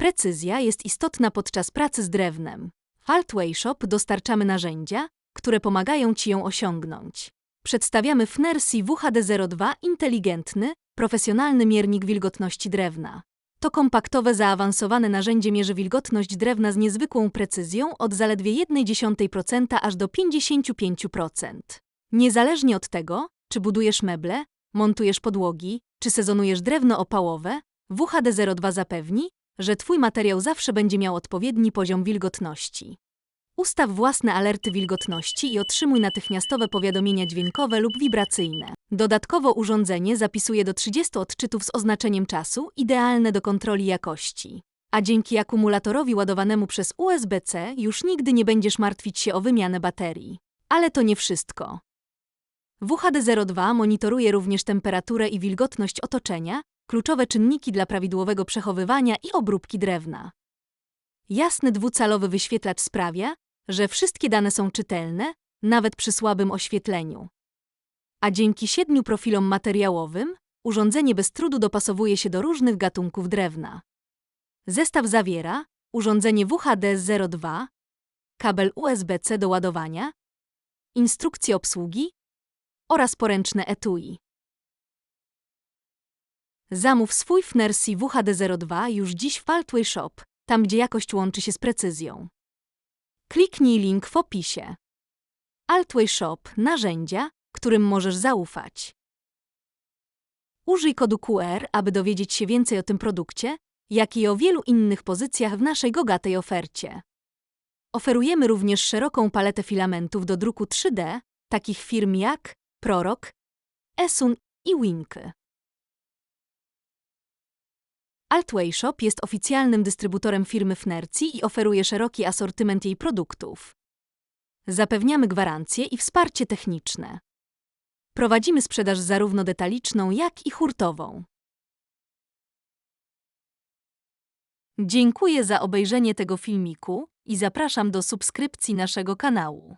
Precyzja jest istotna podczas pracy z drewnem. W Altway Shop dostarczamy narzędzia, które pomagają Ci ją osiągnąć. Przedstawiamy Fnersi WHD02 inteligentny, profesjonalny miernik wilgotności drewna. To kompaktowe, zaawansowane narzędzie mierzy wilgotność drewna z niezwykłą precyzją od zaledwie 0,1% aż do 55%. Niezależnie od tego, czy budujesz meble, montujesz podłogi, czy sezonujesz drewno opałowe, WHD02 zapewni, że Twój materiał zawsze będzie miał odpowiedni poziom wilgotności. Ustaw własne alerty wilgotności i otrzymuj natychmiastowe powiadomienia dźwiękowe lub wibracyjne. Dodatkowo urządzenie zapisuje do 30 odczytów z oznaczeniem czasu, idealne do kontroli jakości. A dzięki akumulatorowi ładowanemu przez USB-C już nigdy nie będziesz martwić się o wymianę baterii. Ale to nie wszystko. WHD02 monitoruje również temperaturę i wilgotność otoczenia, kluczowe czynniki dla prawidłowego przechowywania i obróbki drewna. Jasny dwucalowy wyświetlacz sprawia, że wszystkie dane są czytelne, nawet przy słabym oświetleniu. A dzięki siedmiu profilom materiałowym, urządzenie bez trudu dopasowuje się do różnych gatunków drewna. Zestaw zawiera urządzenie WHD02, kabel USB-C do ładowania, instrukcję obsługi oraz poręczne etui. Zamów swój Fnersi WHD02 już dziś w Paltway Shop, tam gdzie jakość łączy się z precyzją. Kliknij link w opisie. Altway Shop – narzędzia, którym możesz zaufać. Użyj kodu QR, aby dowiedzieć się więcej o tym produkcie, jak i o wielu innych pozycjach w naszej gogatej ofercie. Oferujemy również szeroką paletę filamentów do druku 3D, takich firm jak Prorok, Esun i Winky. Altway Shop jest oficjalnym dystrybutorem firmy Fnerci i oferuje szeroki asortyment jej produktów. Zapewniamy gwarancje i wsparcie techniczne. Prowadzimy sprzedaż zarówno detaliczną, jak i hurtową. Dziękuję za obejrzenie tego filmiku i zapraszam do subskrypcji naszego kanału.